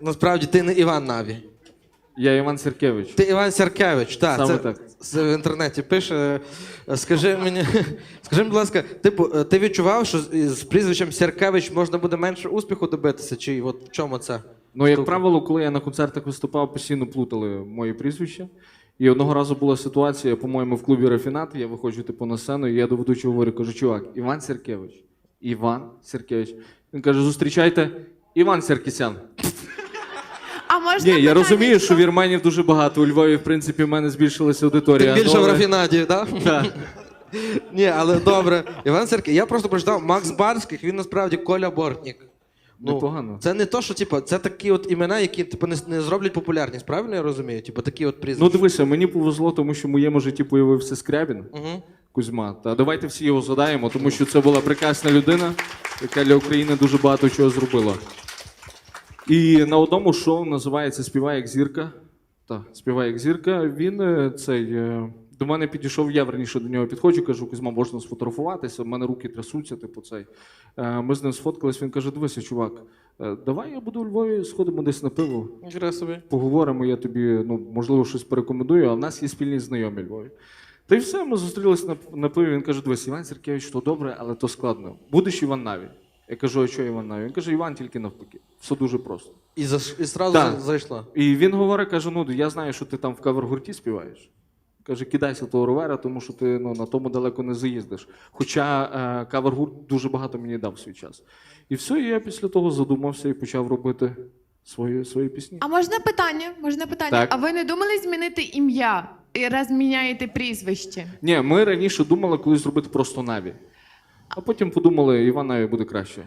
Насправді ти не Іван Наві. Я Іван Сіркевич. Ти Іван Сіркевич, так. Саме це так. з- в інтернеті пише. Скажи мені, скажи, будь ласка, типу, е, ти відчував, що з- з прізвищем Сіркевич можна буде менше успіху добитися? Чи от в чому це? Ну, як штука? правило, коли я на концертах виступав, постійно плутали мої прізвища. І одного разу була ситуація, по-моєму, в клубі Рафінат, я виходжу типу, на сцену, і я до ведучого говорю, кажу, чувак, Іван Сіркевич. Іван Сіркевич. Він каже: зустрічайте Іван Сіркісян. А можна Ні, я розумію, що вірменів дуже багато. У Львові, в принципі, в мене збільшилася аудиторія. Тим більше в але- рафінаді, так? Так. Ні, але добре. Іван Сіркевич, я просто прочитав Макс Барських, він насправді Коля Бортнік. Непогано. Це не то, що типу, це такі от імена, які типу, не, не зроблять популярність, правильно я розумію? Типу такі от Ну, прізвища. дивися, мені повезло, тому що в моєму житті появився Скрябін. Угу. Кузьма. Та давайте всі його згадаємо, тому що це була прекрасна людина, яка для України дуже багато чого зробила. І на одному шоу називається Співай як зірка. Так, співай як зірка. Він е, цей. е, До мене підійшов, я верніше до нього підходжу, кажу, Кузьма, можна сфотографуватися, в мене руки трясуться, типу цей. Е, Ми з ним сфоткались, він каже: дивися, чувак, давай я буду у Львові, сходимо десь на пиво, собі. поговоримо, я тобі ну, можливо щось порекомендую, а в нас є спільні знайомі Львові. Та й все, ми зустрілись на, на пиві. Він каже: дивись, Іван Сергійович, то добре, але то складно. Будеш Іван Наві? Я кажу, а що Іван Наві? Він каже, Іван тільки навпаки. Все дуже просто. І, за, і зразу Так. за- зайшла. І він говорить, каже: ну я знаю, що ти там в кавер-гурті співаєш. Каже, кидайся того ровера, тому що ти ну, на тому далеко не заїздиш. Хоча е, кавер-гурт дуже багато мені дав в свій час. І все, і я після того задумався і почав робити свої, свої пісні. А можна питання? Можна питання? Так. А ви не думали змінити ім'я і раз міняєте прізвище? Ні, ми раніше думали колись зробити просто Наві. А потім подумали, Івана буде краще.